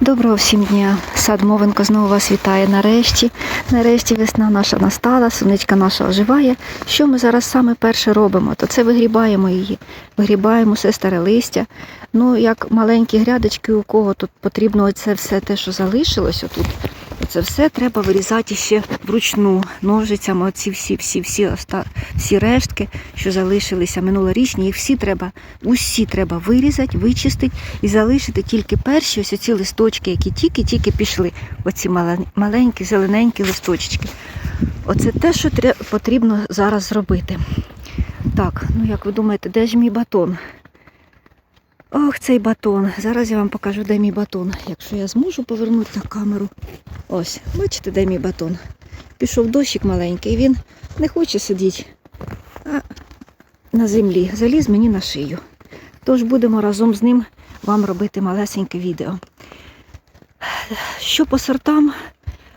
Доброго всім дня. Сад Мовенко знову вас вітає нарешті. Нарешті весна наша настала, сонечка наша оживає. Що ми зараз саме перше робимо? То це вигрібаємо її. Вигрібаємо все старе листя. Ну, як маленькі грядочки, у кого тут потрібно оце все те, що залишилось отут. Це все треба вирізати ще вручну ножицями. Оці всі, всі, всі, всі рештки, що залишилися минулорічні, їх всі треба, усі треба вирізати, вичистити і залишити тільки перші ось ці листочки, які тільки-тільки пішли. Оці маленькі, зелененькі листочки. Оце те, що потрібно зараз зробити. Так, ну як ви думаєте, де ж мій батон? Ох, цей батон. Зараз я вам покажу, де мій батон. Якщо я зможу повернути на камеру. Ось, бачите, де мій батон. Пішов дощик маленький, він не хоче сидіти а на землі. Заліз мені на шию. Тож будемо разом з ним вам робити малесеньке відео. Що по сортам?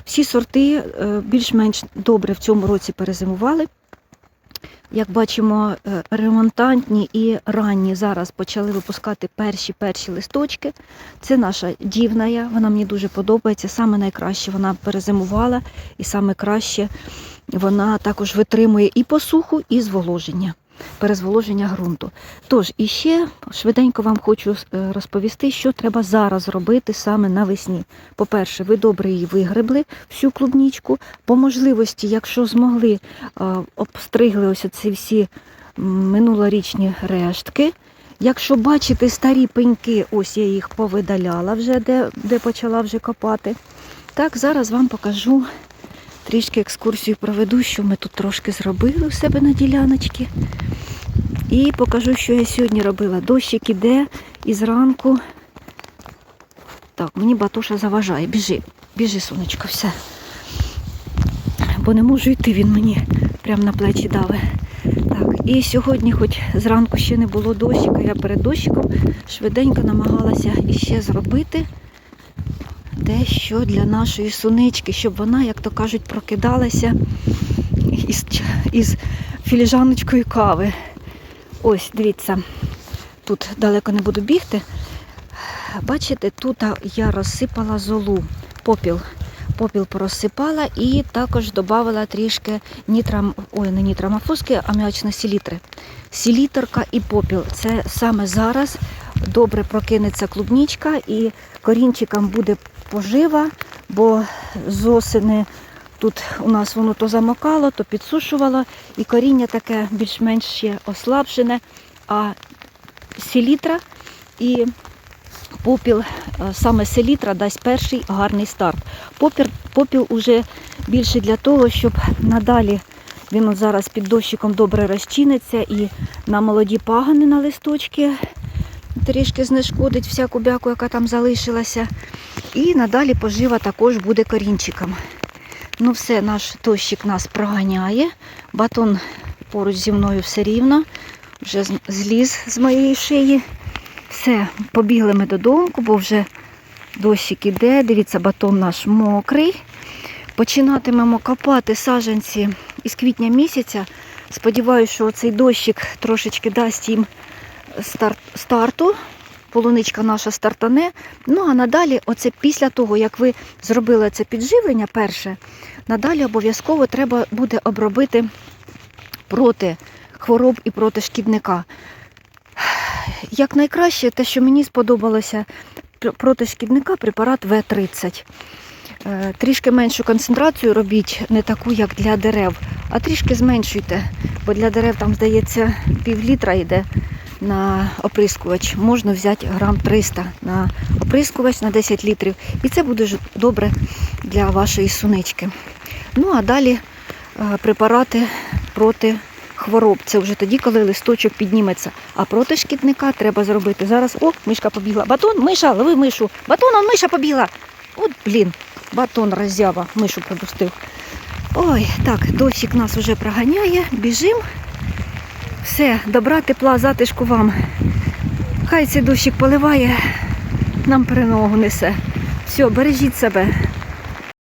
Всі сорти е, більш-менш добре в цьому році перезимували. Як бачимо, е, ремонтантні і ранні зараз почали випускати перші перші листочки. Це наша дівная, вона мені дуже подобається. Саме найкраще вона перезимувала, і саме краще вона також витримує і посуху, і зволоження, перезволоження ґрунту. Тож, і ще швиденько вам хочу е, розповісти, що треба зараз робити саме навесні. По-перше, ви добре її вигребли, всю клубнічку. По можливості, якщо змогли, е, обстригли ось ці всі минулорічні рештки. Якщо бачите старі пеньки, ось я їх повидаляла вже, де, де почала вже копати. Так, зараз вам покажу трішки екскурсію проведу, що ми тут трошки зробили у себе на діляночці. І покажу, що я сьогодні робила. Дощик іде і зранку. Так, мені батуша заважає. Біжи, біжи, сонечко, все. Бо не можу йти, він мені прямо на плечі даве. Так, і сьогодні, хоч зранку ще не було дощика, я перед дощиком швиденько намагалася іще зробити дещо для нашої сунички, щоб вона, як то кажуть, прокидалася із, із філіжаночкою кави. Ось, дивіться, тут далеко не буду бігти. Бачите, тут я розсипала золу, попіл. Попіл порозсипала і також додала трішки нітрам, ой, не нітрамофоски, а м'ячної селітри. Селітерка і попіл. Це саме зараз добре прокинеться клубнічка і корінчикам буде пожива, бо з осени тут у нас воно то замокало, то підсушувало, і коріння таке більш-менш ще ослабшене, а селітра і попіл, е, саме селітра дасть перший гарний старт. Попіл, попіл уже більше для того, щоб надалі він зараз під дощиком добре розчиниться і на молоді пагани на листочки трішки знешкодить всяку бяку, яка там залишилася. І надалі пожива також буде корінчиком. Ну все, наш дощик нас проганяє. Батон поруч зі мною все рівно. Вже зліз з моєї шиї. Все, побігли ми додому, бо вже дощик іде. Дивіться, батон наш мокрий. Починатимемо копати саджанці із квітня місяця. Сподіваюся, що цей дощик трошечки дасть їм старт, старту. Полуничка наша стартане. Ну а надалі, оце після того, як ви зробили це підживлення перше, надалі обов'язково треба буде обробити проти хвороб і проти шкідника. Як найкраще, те, що мені сподобалося проти шкідника, препарат В-30. Е, Трішки меншу концентрацію робіть, не таку, як для дерев, а трішки зменшуйте, бо для дерев там, здається, пів літра йде на оприскувач. Можна взяти грам 300 на оприскувач на 10 літрів. І це буде добре для вашої сунички. Ну а далі е, препарати проти хвороб. Це вже тоді, коли листочок підніметься. А проти шкідника треба зробити. Зараз, о, мишка побігла. Батон, миша, лови мишу. Батон, он миша побігла. От, блін, батон роззява, мишу пропустив. Ой, так, дощик нас вже проганяє, біжим. Все, добра, тепла, затишку вам. Хай цей дощик поливає, нам перемогу несе. Все, бережіть себе.